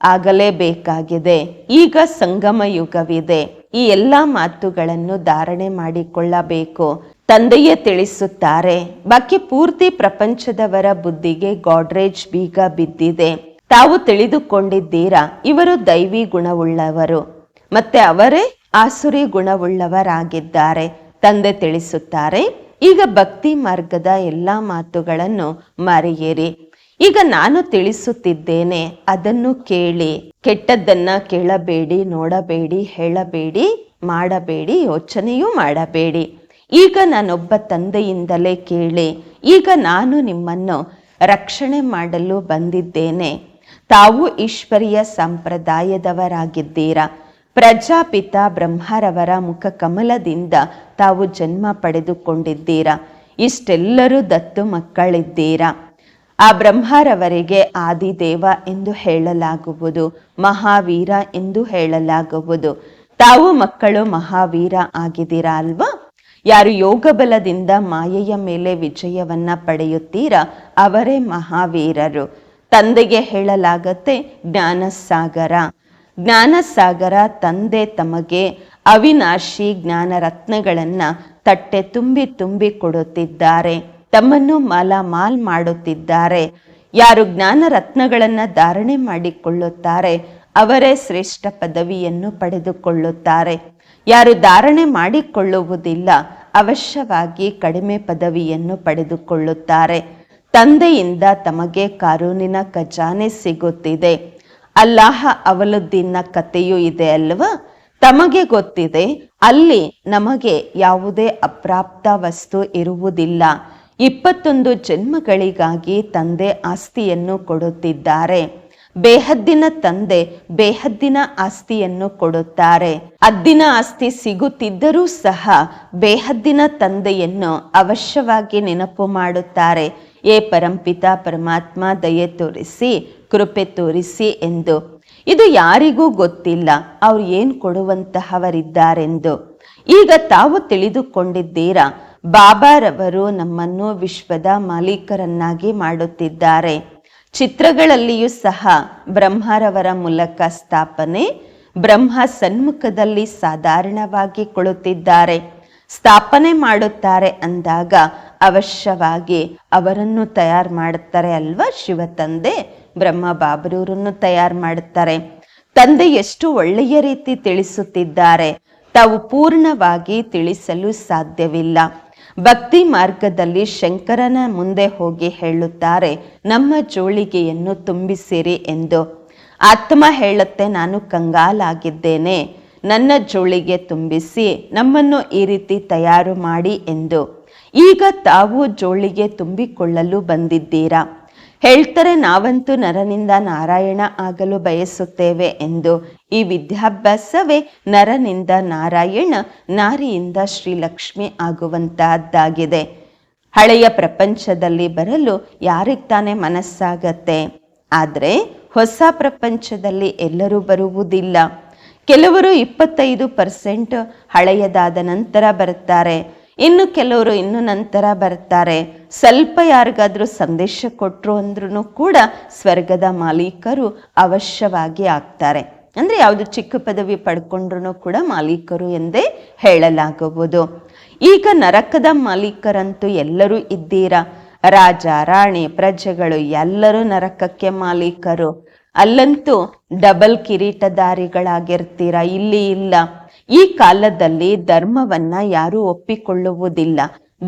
ಆಗಲೇಬೇಕಾಗಿದೆ. ಈಗ ಸಂಗಮ ಯುಗವಿದೆ ಈ ಎಲ್ಲ ಮಾತುಗಳನ್ನು ಧಾರಣೆ ಮಾಡಿಕೊಳ್ಳಬೇಕು. ತಂದೆಯೇ ತಿಳಿಸುತ್ತಾರೆ, ಬಾಕಿ ಪೂರ್ತಿ ಪ್ರಪಂಚದವರ ಬುದ್ಧಿಗೆ ಗಾಡ್ರೇಜ್ ಬೀಗ ಬಿದ್ದಿದೆ. ತಾವು ತಿಳಿದುಕೊಂಡಿದ್ದೀರಾ, ಇವರು ದೈವಿ ಗುಣವುಳ್ಳವರು. ಮತ್ತೆ ಅವರೇ ಆಸುರಿ ಗುಣವುಳ್ಳವರಾಗಿದ್ದಾರೆ, ತಂದೆ ತಿಳಿಸುತ್ತಾರೆ. ಈಗ ಭಕ್ತಿ ಮಾರ್ಗದ ಎಲ್ಲಾ ಮಾತುಗಳನ್ನು ಮರೆಯಿರಿ. ಈಗ ನಾನು ತಿಳಿಸುತ್ತಿದ್ದೇನೆ, ಅದನ್ನು ಕೇಳಿ. ಕೆಟ್ಟದ್ದನ್ನ ಕೇಳಬೇಡಿ, ನೋಡಬೇಡಿ, ಹೇಳಬೇಡಿ, ಮಾಡಬೇಡಿ, ಯೋಚನೆಯೂ ಮಾಡಬೇಡಿ. ಈಗ ನಾನೊಬ್ಬ ತಂದೆಯಿಂದಲೇ ಕೇಳಿ. ಈಗ ನಾನು ನಿಮ್ಮನ್ನು ರಕ್ಷಣೆ ಮಾಡಲು ಬಂದಿದ್ದೇನೆ. ತಾವು ಈಶ್ವರಿಯ ಸಂಪ್ರದಾಯದವರಾಗಿದ್ದೀರಾ? ಪ್ರಜಾಪಿತ ಬ್ರಹ್ಮರವರ ಮುಖ ಕಮಲದಿಂದ ತಾವು ಜನ್ಮ ಪಡೆದುಕೊಂಡಿದ್ದೀರಾ? ಇಷ್ಟೆಲ್ಲರೂ ದತ್ತು ಮಕ್ಕಳಿದ್ದೀರಾ? ಆ ಬ್ರಹ್ಮರವರಿಗೆ ಆದಿದೇವ ಎಂದು ಹೇಳಲಾಗುವುದು, ಮಹಾವೀರ ಎಂದು ಹೇಳಲಾಗುವುದು. ತಾವು ಮಕ್ಕಳು ಮಹಾವೀರ ಆಗಿದ್ದೀರಾ ಅಲ್ವಾ? ಯಾರು ಯೋಗ ಬಲದಿಂದ ಮಾಯೆಯ ಮೇಲೆ ವಿಜಯವನ್ನ ಪಡೆಯುತ್ತೀರಾ? ಅವರೇ ಮಹಾವೀರರು. ತಂದೆಗೆ ಹೇಳಲಾಗತ್ತೆ ಜ್ಞಾನಸಾಗರ. ಜ್ಞಾನಸಾಗರ ತಂದೆ ತಮಗೆ ಅವಿನಾಶಿ ಜ್ಞಾನ ರತ್ನಗಳನ್ನ ತಟ್ಟೆ ತುಂಬಿ ತುಂಬಿ ಕೊಡುತ್ತಿದ್ದಾರೆ. ತಮ್ಮನ್ನು ಮಾಲಾಮಾಲ್ ಮಾಡುತ್ತಿದ್ದಾರೆ. ಯಾರು ಜ್ಞಾನ ರತ್ನಗಳನ್ನು ಧಾರಣೆ ಮಾಡಿಕೊಳ್ಳುತ್ತಾರೆ, ಅವರೇ ಶ್ರೇಷ್ಠ ಪದವಿಯನ್ನು ಪಡೆದುಕೊಳ್ಳುತ್ತಾರೆ. ಯಾರು ಧಾರಣೆ ಮಾಡಿಕೊಳ್ಳುವುದಿಲ್ಲ, ಅವಶ್ಯವಾಗಿ ಕಡಿಮೆ ಪದವಿಯನ್ನು ಪಡೆದುಕೊಳ್ಳುತ್ತಾರೆ. ತಂದೆಯಿಂದ ತಮಗೆ ಕಾನೂನಿನ ಖಜಾನೆ ಸಿಗುತ್ತಿದೆ. ಅಲ್ಲಾಹ ಅವಲುದ್ದೀನ್ನ ಕಥೆಯೂ ಇದೆ ಅಲ್ವಾ? ತಮಗೆ ಗೊತ್ತಿದೆ, ಅಲ್ಲಿ ನಮಗೆ ಯಾವುದೇ ಅಪ್ರಾಪ್ತ ವಸ್ತು ಇರುವುದಿಲ್ಲ. ಇಪ್ಪತ್ತೊಂದು ಜನ್ಮಗಳಿಗಾಗಿ ತಂದೆ ಆಸ್ತಿಯನ್ನು ಕೊಡುತ್ತಿದ್ದಾರೆ. ಬೇಹದ್ದಿನ ತಂದೆ ಬೇಹದ್ದಿನ ಆಸ್ತಿಯನ್ನು ಕೊಡುತ್ತಾರೆ. ಅದ್ದಿನ ಆಸ್ತಿ ಸಿಗುತ್ತಿದ್ದರೂ ಸಹ ಬೇಹದ್ದಿನ ತಂದೆಯನ್ನು ಅವಶ್ಯವಾಗಿ ನೆನಪು ಮಾಡುತ್ತಾರೆ. ಏ ಪರಂಪಿತ ಪರಮಾತ್ಮ, ದಯೆ ತೋರಿಸಿ, ಕೃಪೆ ತೋರಿಸಿ ಎಂದು. ಇದು ಯಾರಿಗೂ ಗೊತ್ತಿಲ್ಲ, ಅವ್ರು ಏನು ಕೊಡುವಂತಹವರಿದ್ದಾರೆಂದು. ಈಗ ತಾವು ತಿಳಿದುಕೊಂಡಿದ್ದೀರಾ, ಬಾಬಾರವರು ನಮ್ಮನ್ನು ವಿಶ್ವದ ಮಾಲೀಕರನ್ನಾಗಿ ಮಾಡುತ್ತಿದ್ದಾರೆ. ಚಿತ್ರಗಳಲ್ಲಿಯೂ ಸಹ ಬ್ರಹ್ಮರವರ ಮೂಲಕ ಸ್ಥಾಪನೆ, ಬ್ರಹ್ಮ ಸನ್ಮುಖದಲ್ಲಿ ಸಾಧಾರಣವಾಗಿ ಕೊಳುತ್ತಿದ್ದಾರೆ ಸ್ಥಾಪನೆ ಮಾಡುತ್ತಾರೆ ಅಂದಾಗ ಅವಶ್ಯವಾಗಿ ಅವರನ್ನು ತಯಾರು ಮಾಡುತ್ತಾರೆ ಅಲ್ವಾ? ಶಿವ ತಂದೆ ಬ್ರಹ್ಮ ಬಾಬರೂರನ್ನು ತಯಾರು ಮಾಡುತ್ತಾರೆ. ತಂದೆ ಎಷ್ಟು ಒಳ್ಳೆಯ ರೀತಿ ತಿಳಿಸುತ್ತಿದ್ದಾರೆ. ತಾವು ಪೂರ್ಣವಾಗಿ ತಿಳಿಸಲು ಸಾಧ್ಯವಿಲ್ಲ. ಭಕ್ತಿ ಮಾರ್ಗದಲ್ಲಿ ಶಂಕರನ ಮುಂದೆ ಹೋಗಿ ಹೇಳುತ್ತಾರೆ, ನಮ್ಮ ಜೋಳಿಗೆಯನ್ನು ತುಂಬಿಸಿರಿ ಎಂದು. ಆತ್ಮ ಹೇಳುತ್ತೆ, ನಾನು ಕಂಗಾಲಾಗಿದ್ದೇನೆ. ನನ್ನ ಜೋಳಿಗೆ ತುಂಬಿಸಿ ನಮ್ಮನ್ನು ಈ ರೀತಿ ತಯಾರು ಮಾಡಿ ಎಂದು. ಈಗ ತಾವು ಜೋಳಿಗೆ ತುಂಬಿಕೊಳ್ಳಲು ಬಂದಿದ್ದೀರಾ? ಹೇಳ್ತಾರೆ, ನಾವಂತೂ ನರನಿಂದ ನಾರಾಯಣ ಆಗಲು ಬಯಸುತ್ತೇವೆ ಎಂದು. ಈ ವಿದ್ಯಾಭ್ಯಾಸವೇ ನರನಿಂದ ನಾರಾಯಣ ನಾರಿಯಿಂದ ಶ್ರೀಲಕ್ಷ್ಮಿ ಆಗುವಂತಹದ್ದಾಗಿದೆ. ಹಳೆಯ ಪ್ರಪಂಚದಲ್ಲಿ ಬರಲು ಯಾರಿಗೆ ತಾನೇ ಮನಸ್ಸಾಗತ್ತೆ? ಆದರೆ ಹೊಸ ಪ್ರಪಂಚದಲ್ಲಿ ಎಲ್ಲರೂ ಬರುವುದಿಲ್ಲ. ಕೆಲವರು ಇಪ್ಪತ್ತೈದು ಪರ್ಸೆಂಟ್ ಹಳೆಯದಾದ ನಂತರ ಬರ್ತಾರೆ. ಇನ್ನು ಕೆಲವರು ಇನ್ನು ನಂತರ ಬರ್ತಾರೆ. ಸ್ವಲ್ಪ ಯಾರಿಗಾದರೂ ಸಂದೇಶ ಕೊಟ್ಟರು ಅಂದ್ರೂ ಕೂಡ ಸ್ವರ್ಗದ ಮಾಲೀಕರು ಅವಶ್ಯವಾಗಿ ಆಗ್ತಾರೆ. ಅಂದರೆ ಯಾವುದು ಚಿಕ್ಕ ಪದವಿ ಪಡ್ಕೊಂಡ್ರು ಕೂಡ ಮಾಲೀಕರು ಎಂದೇ ಹೇಳಲಾಗುವುದು. ಈಗ ನರಕದ ಮಾಲೀಕರಂತೂ ಎಲ್ಲರೂ ಇದ್ದೀರಾ? ರಾಜ, ರಾಣಿ, ಪ್ರಜೆಗಳು ಎಲ್ಲರೂ ನರಕಕ್ಕೆ ಮಾಲೀಕರು. ಅಲ್ಲಂತೂ ಡಬಲ್ ಕಿರೀಟಧಾರಿಗಳಾಗಿರ್ತೀರಾ? ಇಲ್ಲಿ ಇಲ್ಲ. ಈ ಕಾಲದಲ್ಲಿ ಧರ್ಮವನ್ನ ಯಾರೂ ಒಪ್ಪಿಕೊಳ್ಳುವುದಿಲ್ಲ.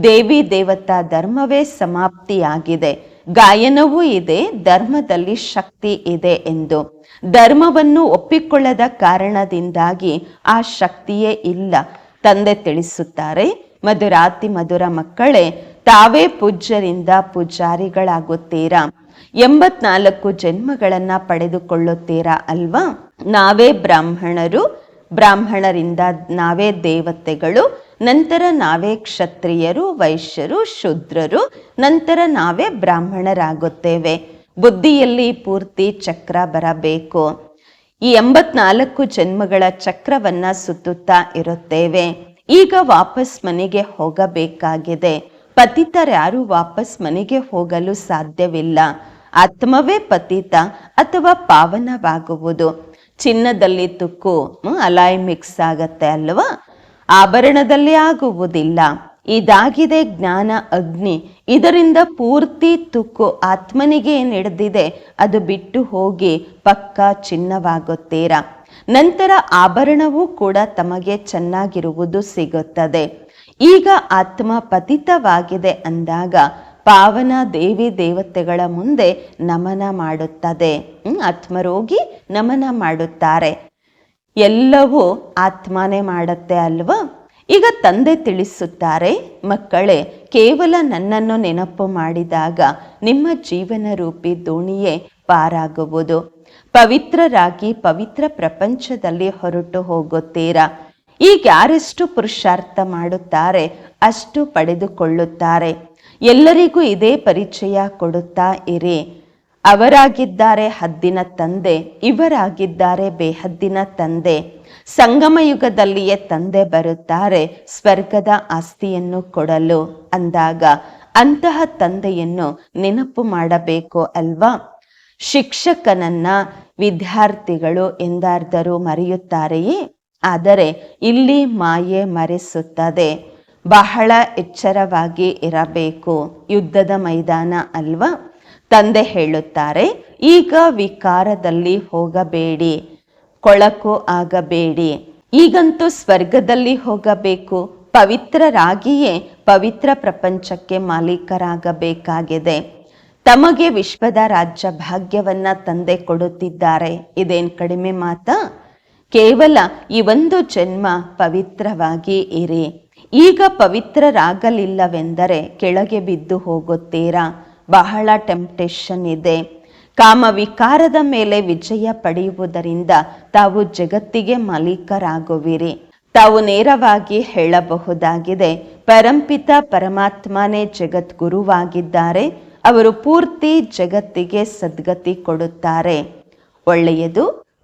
ದೇವಿ ದೇವತಾ ಧರ್ಮವೇ ಸಮಾಪ್ತಿಯಾಗಿದೆ. ಗಾಯನವೂ ಇದೆ, ಧರ್ಮದಲ್ಲಿ ಶಕ್ತಿ ಇದೆ ಎಂದು. ಧರ್ಮವನ್ನು ಒಪ್ಪಿಕೊಳ್ಳದ ಕಾರಣದಿಂದಾಗಿ ಆ ಶಕ್ತಿಯೇ ಇಲ್ಲ. ತಂದೆ ತಿಳಿಸುತ್ತಾರೆ, ಮಧುರಾತಿ ಮಧುರ ಮಕ್ಕಳೇ, ತಾವೇ ಪೂಜ್ಯರಿಂದ ಪೂಜಾರಿಗಳಾಗುತ್ತೀರಾ? ಎಂಬತ್ನಾಲ್ಕು ಜನ್ಮಗಳನ್ನ ಪಡೆದುಕೊಳ್ಳುತ್ತೀರಾ ಅಲ್ವಾ? ನಾವೇ ಬ್ರಾಹ್ಮಣರು ಬ್ರಾಹ್ಮಣರಿಂದ ನಾವೇ ದೇವತೆಗಳು, ನಂತರ ನಾವೇ ಕ್ಷತ್ರಿಯರು, ವೈಶ್ಯರು, ಶೂದ್ರರು, ನಂತರ ನಾವೇ ಬ್ರಾಹ್ಮಣರಾಗುತ್ತೇವೆ. ಬುದ್ಧಿಯಲ್ಲಿ ಪೂರ್ತಿ ಚಕ್ರ ಬರಬೇಕು. ಈ ಎಂಬತ್ನಾಲ್ಕು ಜನ್ಮಗಳ ಚಕ್ರವನ್ನ ಸುತ್ತುತ್ತಾ ಇರುತ್ತೇವೆ. ಈಗ ವಾಪಸ್ ಮನೆಗೆ ಹೋಗಬೇಕಾಗಿದೆ. ಪತಿತರ್ಯಾರು ವಾಪಸ್ ಮನೆಗೆ ಹೋಗಲು ಸಾಧ್ಯವಿಲ್ಲ. ಆತ್ಮವೇ ಪತಿತ ಅಥವಾ ಪಾವನವಾಗುವುದು. ಚಿನ್ನದಲ್ಲಿ ತುಕ್ಕು ಅಲಾಯ್ ಮಿಕ್ಸ್ ಆಗತ್ತೆ ಅಲ್ವಾ? ಆಭರಣದಲ್ಲಿ ಆಗುವುದಿಲ್ಲ. ಇದಾಗಿದೆ ಜ್ಞಾನ ಅಗ್ನಿ. ಇದರಿಂದ ಪೂರ್ತಿ ತುಕ್ಕು ಆತ್ಮನಿಗೆ ನಡೆದಿದೆ. ಅದು ಬಿಟ್ಟು ಹೋಗಿ ಪಕ್ಕ ಚಿನ್ನವಾಗುತ್ತೀರಾ? ನಂತರ ಆಭರಣವೂ ಕೂಡ ತಮಗೆ ಚೆನ್ನಾಗಿರುವುದು ಸಿಗುತ್ತದೆ. ಈಗ ಆತ್ಮ ಪತಿತವಾಗಿದೆ ಅಂದಾಗ ಪಾವನ ದೇವಿ ದೇವತೆಗಳ ಮುಂದೆ ನಮನ ಮಾಡುತ್ತದೆ. ಆತ್ಮರೋಗಿ ನಮನ ಮಾಡುತ್ತಾರೆ. ಎಲ್ಲವೂ ಆತ್ಮನೇ ಮಾಡುತ್ತೆ ಅಲ್ವಾ? ಈಗ ತಂದೆ ತಿಳಿಸುತ್ತಾರೆ, ಮಕ್ಕಳೇ, ಕೇವಲ ನನ್ನನ್ನು ನೆನಪು ಮಾಡಿದಾಗ ನಿಮ್ಮ ಜೀವನ ರೂಪಿ ದೋಣಿಯೇ ಪಾರಾಗುವುದು. ಪವಿತ್ರರಾಗಿ ಪವಿತ್ರ ಪ್ರಪಂಚದಲ್ಲಿ ಹೊರಟು ಹೋಗುತ್ತೀರಾ? ಈಗ ಯಾರೆಷ್ಟು ಪುರುಷಾರ್ಥ ಮಾಡುತ್ತಾರೆ, ಅಷ್ಟು ಪಡೆದುಕೊಳ್ಳುತ್ತಾರೆ. ಎಲ್ಲರಿಗೂ ಇದೇ ಪರಿಚಯ ಕೊಡುತ್ತಾ ಇರಿ. ಅವರಾಗಿದ್ದಾರೆ ಹದ್ದಿನ ತಂದೆ, ಇವರಾಗಿದ್ದಾರೆ ಬೇಹದ್ದಿನ ತಂದೆ. ಸಂಗಮಯುಗದಲ್ಲಿಯೇ ತಂದೆ ಬರುತ್ತಾರೆ, ಸ್ವರ್ಗದ ಆಸ್ತಿಯನ್ನು ಕೊಡಲು. ಅಂದಾಗ ಅಂತಹ ತಂದೆಯನ್ನು ನೆನಪು ಮಾಡಬೇಕು ಅಲ್ವಾ? ಶಿಕ್ಷಕನನ್ನ ವಿದ್ಯಾರ್ಥಿಗಳು ಎಂದಾರ್ದರೂ ಮರೆಯುತ್ತಾರೆಯೇ? ಆದರೆ ಇಲ್ಲಿ ಮಾಯೆ ಮರೆಸುತ್ತದೆ. ಬಹಳ ಎಚ್ಚರವಾಗಿ ಇರಬೇಕು. ಯುದ್ಧದ ಮೈದಾನ ಅಲ್ವಾ? ತಂದೆ ಹೇಳುತ್ತಾರೆ, ಈಗ ವಿಕಾರದಲ್ಲಿ ಹೋಗಬೇಡಿ, ಕೊಳಕು ಆಗಬೇಡಿ. ಈಗಂತೂ ಸ್ವರ್ಗದಲ್ಲಿ ಹೋಗಬೇಕು. ಪವಿತ್ರರಾಗಿಯೇ ಪವಿತ್ರ ಪ್ರಪಂಚಕ್ಕೆ ಮಾಲೀಕರಾಗಬೇಕಾಗಿದೆ. ತಮಗೆ ವಿಶ್ವದ ರಾಜ್ಯ ಭಾಗ್ಯವನ್ನ ತಂದೆ ಕೊಡುತ್ತಿದ್ದಾರೆ. ಇದೇನ್ ಕಡಿಮೆ ಮಾತಾ? ಕೇವಲ ಈ ಒಂದು ಜನ್ಮ ಪವಿತ್ರವಾಗಿ ಇರಿ. ಈಗ ಪವಿತ್ರರಾಗಲಿಲ್ಲವೆಂದರೆ ಕೆಳಗೆ ಬಿದ್ದು ಹೋಗುತ್ತೀರಾ? ಬಹಳ ಟೆಂಪ್ಟೇಷನ್ ಇದೆ. ಕಾಮವಿಕಾರದ ಮೇಲೆ ವಿಜಯ ಪಡೆಯುವುದರಿಂದ ತಾವು ಜಗತ್ತಿಗೆ ಮಾಲೀಕರಾಗುವಿರಿ. ತಾವು ನೇರವಾಗಿ ಹೇಳಬಹುದಾಗಿದೆ, ಪರಂಪಿತ ಪರಮಾತ್ಮನೇ ಜಗದ್ಗುರುವಾಗಿದ್ದಾರೆ, ಅವರು ಪೂರ್ತಿ ಜಗತ್ತಿಗೆ ಸದ್ಗತಿ ಕೊಡುತ್ತಾರೆ. ಒಳ್ಳೆಯದು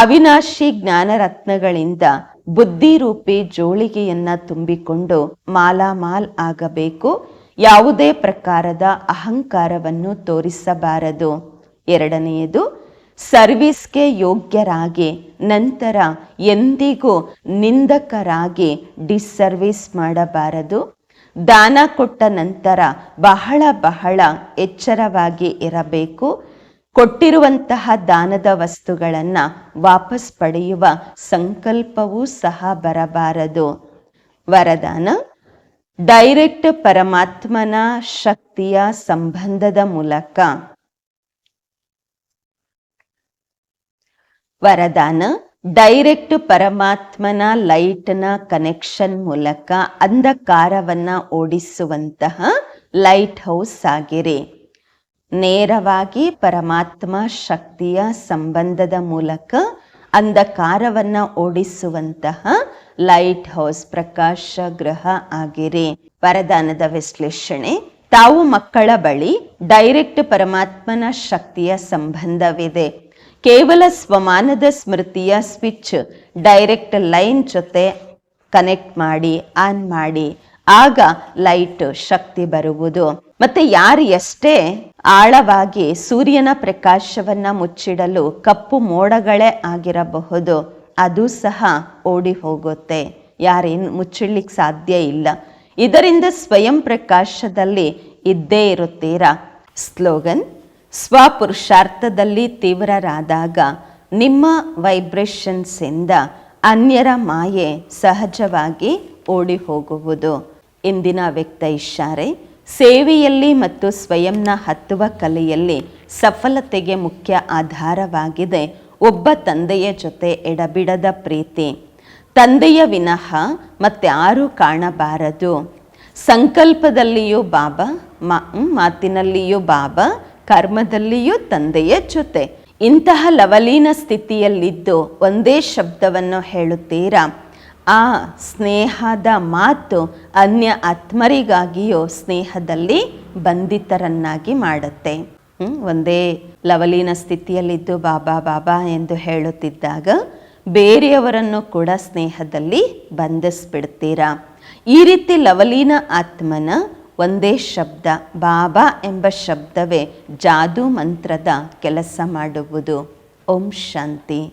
ಅವಿನಾಶಿ ಜ್ಞಾನರತ್ನಗಳಿಂದ ಬುದ್ಧಿರೂಪಿ ಜೋಳಿಗೆಯನ್ನ ತುಂಬಿಕೊಂಡು ಮಾಲಾಮಾಲ್ ಆಗಬೇಕು. ಯಾವುದೇ ಪ್ರಕಾರದ ಅಹಂಕಾರವನ್ನು ತೋರಿಸಬಾರದು. ಎರಡನೆಯದು, ಸರ್ವಿಸ್ಗೆ ಯೋಗ್ಯರಾಗಿ, ನಂತರ ಎಂದಿಗೂ ನಿಂದಕರಾಗಿ ಡಿಸ್ಸರ್ವಿಸ್ ಮಾಡಬಾರದು. ದಾನ ಕೊಟ್ಟ ನಂತರ ಬಹಳ ಬಹಳ ಎಚ್ಚರವಾಗಿ ಇರಬೇಕು. ಕೊಟ್ಟಿರುವಂತಹ ದಾನದ ವಸ್ತುಗಳನ್ನು ವಾಪಸ್ ಪಡೆಯುವ ಸಂಕಲ್ಪವೂ ಸಹ ಬರಬಾರದು. ವರದಾನ, ಡೈರೆಕ್ಟ್ ಪರಮಾತ್ಮನ ಶಕ್ತಿಯ ಸಂಬಂಧದ ಮೂಲಕ. ವರದಾನ, ಡೈರೆಕ್ಟ್ ಪರಮಾತ್ಮನ ಲೈಟ್ನ ಕನೆಕ್ಷನ್ ಮೂಲಕ ಅಂಧಕಾರವನ್ನು ಓಡಿಸುವಂತಹ ಲೈಟ್ ಹೌಸ್ ಆಗಿರಿ. ನೇರವಾಗಿ ಪರಮಾತ್ಮ ಶಕ್ತಿಯ ಸಂಬಂಧದ ಮೂಲಕ ಅಂಧಕಾರವನ್ನ ಓಡಿಸುವಂತಹ ಲೈಟ್ ಹೌಸ್ ಪ್ರಕಾಶ ಗೃಹ ಆಗಿರಿ. ವರದಾನದ ವಿಶ್ಲೇಷಣೆ, ತಾವು ಮಕ್ಕಳ ಬಳಿ ಡೈರೆಕ್ಟ್ ಪರಮಾತ್ಮನ ಶಕ್ತಿಯ ಸಂಬಂಧವಿದೆ. ಕೇವಲ ಸ್ವಮಾನದ ಸ್ಮೃತಿಯ ಸ್ವಿಚ್ ಡೈರೆಕ್ಟ್ ಲೈನ್ ಜೊತೆ ಕನೆಕ್ಟ್ ಮಾಡಿ, ಆನ್ ಮಾಡಿ, ಆಗ ಲೈಟ್ ಶಕ್ತಿ ಬರುವುದು. ಮತ್ತೆ ಯಾರು ಎಷ್ಟೇ ಆಳವಾಗಿ ಸೂರ್ಯನ ಪ್ರಕಾಶವನ್ನ ಮುಚ್ಚಿಡಲು ಕಪ್ಪು ಮೋಡಗಳೇ ಆಗಿರಬಹುದು, ಅದು ಸಹ ಓಡಿ ಹೋಗುತ್ತೆ. ಯಾರೇನು ಮುಚ್ಚಿಡ್ಲಿಕ್ಕೆ ಸಾಧ್ಯ ಇಲ್ಲ. ಇದರಿಂದ ಸ್ವಯಂ ಪ್ರಕಾಶದಲ್ಲಿ ಇದ್ದೇ ಇರುತ್ತೀರಾ? ಸ್ಲೋಗನ್, ಸ್ವಪುರುಷಾರ್ಥದಲ್ಲಿ ತೀವ್ರರಾದಾಗ ನಿಮ್ಮ ವೈಬ್ರೇಷನ್ಸಿಂದ ಅನ್ಯರ ಮಾಯೆ ಸಹಜವಾಗಿ ಓಡಿ ಹೋಗುವುದು. ಇಂದಿನ ವ್ಯಕ್ತ ಇಶಾರೆ ಸೇವೆಯಲ್ಲಿ ಮತ್ತು ಸ್ವಯಂನ ಹತ್ತುವ ಕಲೆಯಲ್ಲಿ ಸಫಲತೆಗೆ ಮುಖ್ಯ ಆಧಾರವಾಗಿದೆ. ಒಬ್ಬ ತಂದೆಯ ಜೊತೆ ಎಡಬಿಡದ ಪ್ರೀತಿ. ತಂದೆಯ ವಿನಃ ಮತ್ತಾರೂ ಕಾಣಬಾರದು. ಸಂಕಲ್ಪದಲ್ಲಿಯೂ ಬಾಬಾ ಮಾತಿನಲ್ಲಿಯೂ ಬಾಬಾ, ಕರ್ಮದಲ್ಲಿಯೂ ತಂದೆಯ ಜೊತೆ. ಇಂತಹ ಲವಲೀನ ಸ್ಥಿತಿಯಲ್ಲಿದ್ದು ಒಂದೇ ಶಬ್ದವನ್ನು ಹೇಳುತ್ತೀರಾ? ಆ ಸ್ನೇಹದ ಮಾತು ಅನ್ಯ ಆತ್ಮರಿಗಾಗಿಯೂ ಸ್ನೇಹದಲ್ಲಿ ಬಂಧಿತರನ್ನಾಗಿ ಮಾಡುತ್ತೆ. ಒಂದೇ ಲವಲೀನ ಸ್ಥಿತಿಯಲ್ಲಿದ್ದು ಬಾಬಾ ಬಾಬಾ ಎಂದು ಹೇಳುತ್ತಿದ್ದಾಗ ಬೇರೆಯವರನ್ನು ಕೂಡ ಸ್ನೇಹದಲ್ಲಿ ಬಂಧಿಸ್ಬಿಡ್ತೀರಾ? ಈ ರೀತಿ ಲವಲೀನ ಆತ್ಮನ ಒಂದೇ ಶಬ್ದ, ಬಾಬಾ ಎಂಬ ಶಬ್ದವೇ ಜಾದೂ ಮಂತ್ರದ ಕೆಲಸ ಮಾಡುವುದು. ಓಂ ಶಾಂತಿ.